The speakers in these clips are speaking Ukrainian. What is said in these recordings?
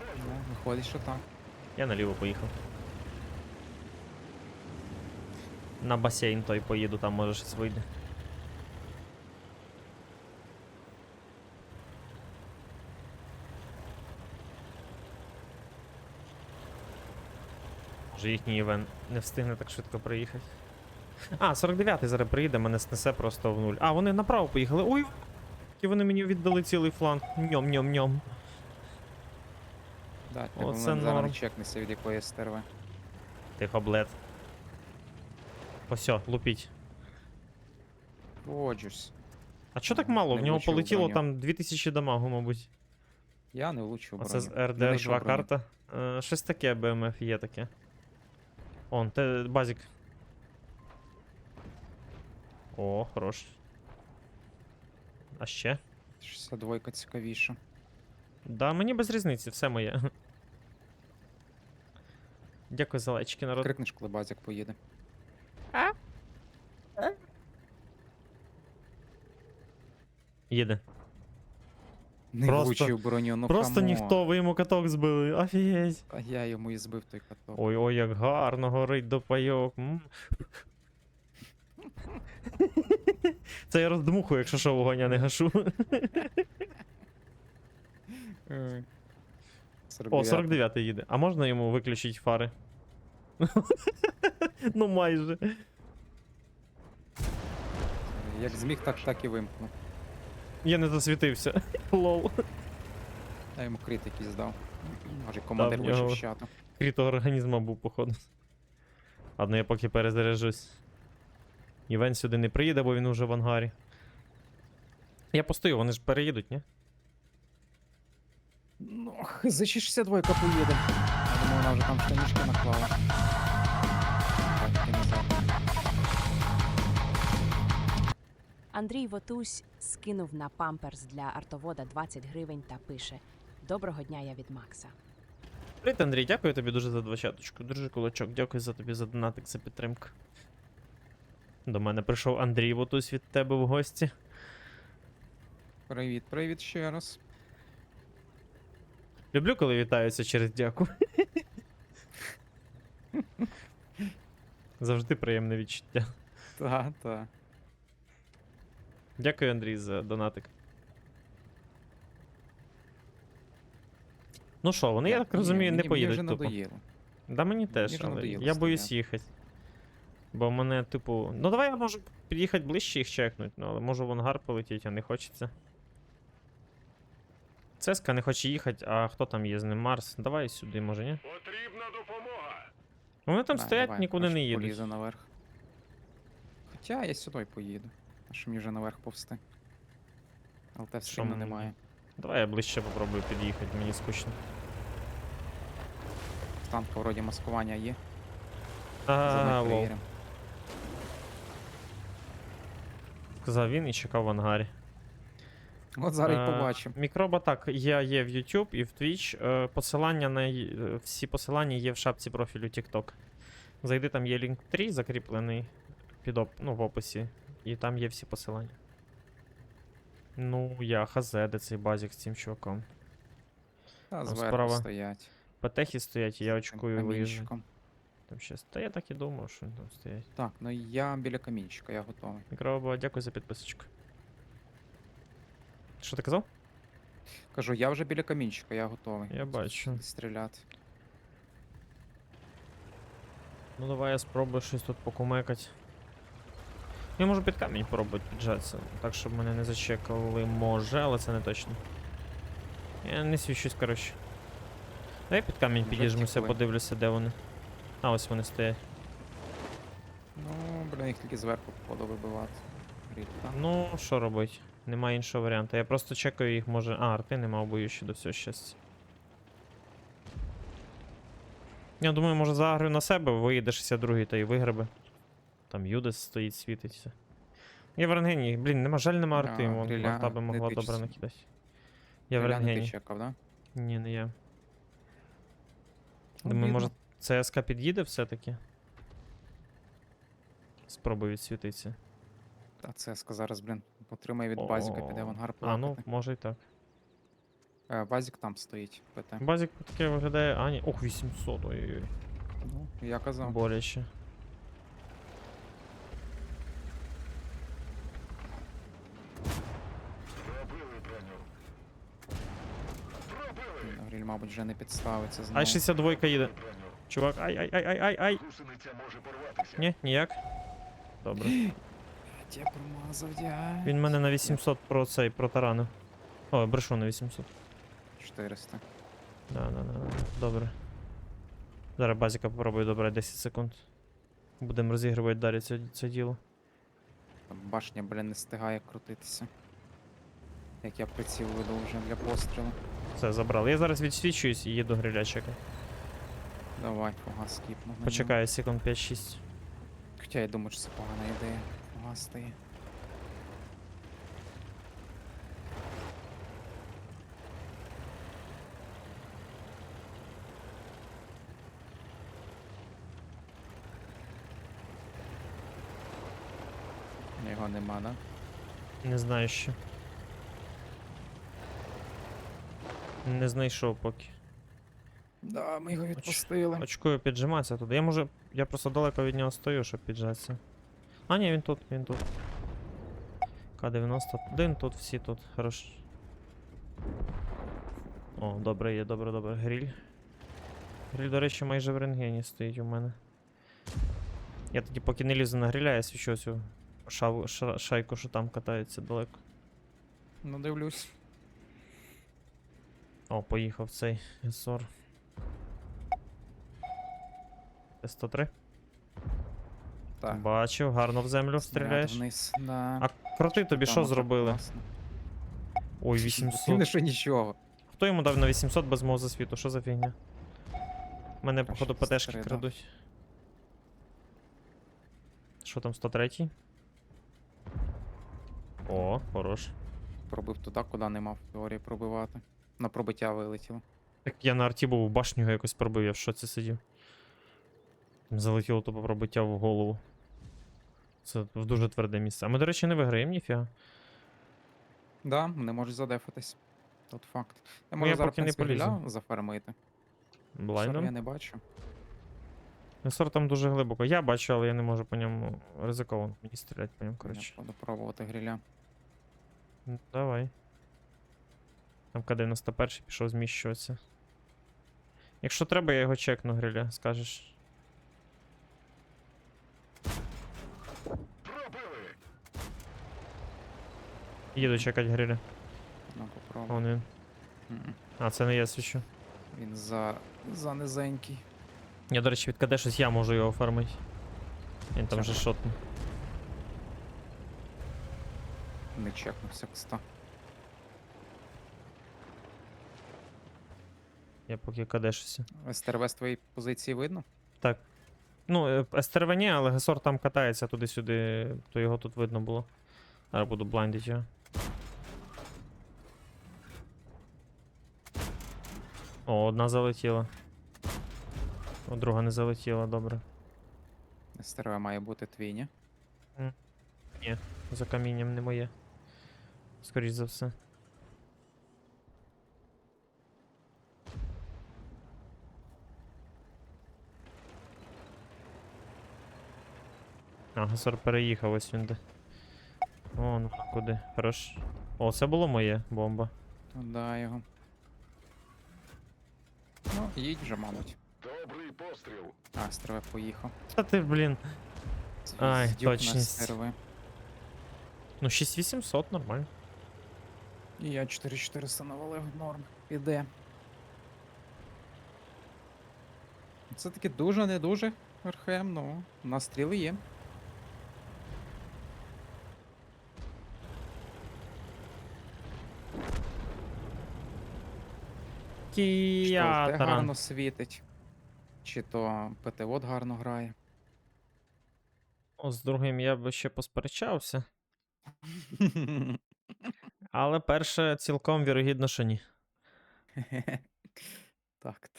Ну, виходить, що так. Я наліво поїхав. На басейн той поїду, там може щось вийде. Може їхній івент не встигне так швидко приїхати. А, 49-й зараз приїде, мене снесе просто в нуль. А, вони направо поїхали. Ой! І вони мені віддали цілий фланг. Ньом-ньом-ньом. Да, О, це зараз норм. не чекнешся від якої стерви. Тихо, блед. Осьо, лупіть. Погоджусь. А чо так мало? Не В нього влучив полетіло броню. там 2000 дамагу, мабуть. Я не влучив Оце з броню. Не РДР знайшов 2 броню. карта. Е, щось таке БМФ є таке. Он, те базік. О, хорош. А ще? 62 цікавіше. Да, мені без різниці, все моє. Дякую за лайчики, народ. Крикнеш, коли базик поїде. Їде. Не Просто- влучив броню, ну Просто камон. ніхто, ви йому каток збили. Офігеть. А я йому і збив той каток. Ой, ой, як гарно горить до пайок. м. Це я роздмухую, якщо що вогонь я не гашу. Ой. О, 49. 49-й їде. А можна йому виключити фари? ну майже. Як зміг, так так і вимкнув. Я не засвітився. Лол. Я йому крит якийсь дав. Може, командир вийшов нього- з чату. Кріт організма був, походу. Ладно, я поки перезаряжусь. Івен сюди не приїде, бо він уже в ангарі. Я постою, вони ж переїдуть, ні? Ну, за 62 поїде. Я думаю, вона вже там штанішки наклала. Андрій Вотусь скинув на памперс для артовода 20 гривень та пише: Доброго дня, я від Макса. Привіт, Андрій, дякую тобі дуже за двадцяточку. Друже кулачок, дякую за тобі за донатик, за підтримку. До мене прийшов Андрій Вотусь від тебе в гості. Привіт, привіт ще раз. Люблю, коли вітаються через дяку. Завжди приємне відчуття. Та, та. Дякую, Андрій, за донатик. Ну що, вони, я так розумію, не поїдуть Мені вже тупо. Да мені теж, але я боюсь їхати. Бо мене, типу. Ну давай я можу під'їхати ближче їх чекнуть, ну але можу в ангар полетіти, а не хочеться. Цеска не хоче їхати, а хто там є з ним? Марс? Давай сюди, може, ні? Потрібна допомога. Вони там стоять, давай, нікуди не їдуть. Наверх. Хоча я сюди поїду. Що мені вже наверх повсти? ЛТ все Що немає. Давай я ближче попробую під'їхати, мені скучно. Танка вроді маскування є. А, лол. Сказав він і чекав в ангарі. От зараз Е, і побачимо. Мікроба так, є, є в YouTube і в Twitch. Е, Посилання на е, всі посилання є в шапці профілю TikTok. Зайди, там є лінк 3 закріплений під оп, ну, в описі. І там є всі посилання. Ну, я хз, де цей базік з цим чуваком. Та зверху справа стоять. Патехи стоять, і я очкую виїжджу. Там щас. Та я так і думав, що там стоять. Так, ну я біля камінчика, я готовий. Мікроба, дякую за підписочку. Що ти казав? Кажу, я вже біля камінчика, я готовий. Я бачу. Стріляти. Ну давай я спробую щось тут покумекать. Я можу під камінь пробувати піджатися, так щоб мене не зачекали може, але це не точно. Я не свічусь, коротше. Давай під камінь підіжмуся, подивлюся, де вони. А, ось вони стоять. Ну, блін, їх тільки зверху походу вибивати. Рідко. Ну, що робить? Немає іншого варіанту. Я просто чекаю їх, може. А, арти нема, боюсь ще до всього щастя. Я думаю, може заграю на себе, виїде 62-й та й виграби. Там Юдес стоїть, світиться. Я в рентгені, блін, нема, жаль, нема арти, А, вон Гриляна арта би могла тичці. добре накидати. Я в Гляну, ти рентгені. чекав, да? Ні, не я. Ну, Думаю, може видно. ЦСК під'їде все-таки. Спробую відсвітитися. Та це зараз, блін, потримає від базіка, піде в ангар А, ну, плакати. може і так. Е, Базік там стоїть, ПТ. Базік таке виглядає. А, ні. Ох, 800, ой-ой-ой. Ну, я казав. Боляче. Пробили броню. Пробили. Мабуть, вже не підставиться знову. Ай, 62 їде. Чувак, ай, ай, ай, ай, ай, ай. Ні, ніяк. Добре. Я промазав, я. Він мене на 800 про цей протаранив. О, брешу на 800. 400. Да, да, да, да. Добре. Зараз базіка попробую добрати 10 секунд. Будемо розігрувати далі це, це діло. Там башня, блін, не стигає крутитися. Як я приціл веду вже для пострілу. Все, забрали. Я зараз відсвічуюсь і їду гриля чекати. Давай, фугас скіпну. на. Почекаю секунд 5-6. Хоча я думаю, що це погана ідея. Фугас стає. Його нема, да? Не знаю ще. Не знайшов поки. Да, ми його відпустили. Очкую піджиматися туди. Я може. Я просто далеко від нього стою, щоб піджатися. А, ні, він тут, він тут. К-91 тут, всі тут. Хорош. О, добре є, добре, добре. Гріль. Гріль, до речі, майже в рентгені стоїть у мене. Я тоді поки не лізу на гриля, я свічу цю шаву, ша- шайку, що там катається далеко. Ну, дивлюсь. О, поїхав цей Гесор. Т-103. Так. Бачив, гарно в землю стріляєш. Вниз, да. А крути тобі що зробили? класно. Ой, Не 800. що нічого. Хто йому дав на 800 без мого засвіту? Що за фігня? Мене, походу, ПТшки крадуть. Що там, 103? О, хорош. Пробив туди, куди не мав в теорії пробивати. На пробиття вилетіло. Так я на арті був, в башню якось пробив, я в шоці сидів. Залетіло то пробиття в голову. Це в дуже тверде місце. А ми, до речі, не виграємо, ніфіга. Да, не можуть задефатись. Тут факт. Я Ну, можу я зараз поки не принципі, полізу. зафармити. Сор, я Блайндом? не бачу. Сор там дуже глибоко. Я бачу, але я не можу по ньому ризиковано мені стріляти по ньому, коротше. Я буду пробувати гриля. Ну, Давай. Там К-91 пішов зміщуватися. Якщо треба, я його чекну, гриля, скажеш. Їду чекати гриля. Ну, попробуй. Вон він. М-м. А, це не я свічу. Він за... за низенький. Я, до речі, від КД щось я можу його оформити. Він там вже шотний. Не чекнувся, кста. Я поки щось. СТРВ з твоєї позиції видно? Так. Ну, е, СТРВ ні, але Гесор там катається туди-сюди, то його тут видно було. Зараз буду блайндити його. О, одна залетіла. О, друга не залетіла, добре. СТРВ має бути твій, ні? За камінням не моє. Скоріш за все. А, Гасор переїхав ось він де. О, ну куди. Хорош. О, це було моє бомба. Туди його. Ну, їдь вже, мабуть. Добрий постріл. А, СТРВ поїхав. Та ти, блін. Ай, Звіздюк на точність. СТРВ. Ну, 6800, нормально. І я 4400 навалив норм. Піде. Це таки дуже не дуже РХМ, ну, у нас стріли є. Що те Кіятаран. гарно світить. Чи то ПТО гарно грає. О, з другим я би ще посперечався. Але перше цілком вірогідно, що ні. Так.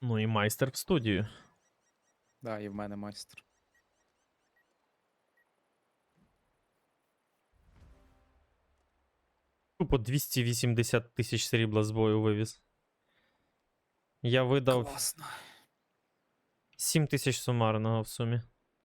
Ну і майстер в студію. Да, і в мене майстер. Тупо 280 тисяч срібла з бою вивіз. Я видав Класно. 7 тисяч сумарного в сумі.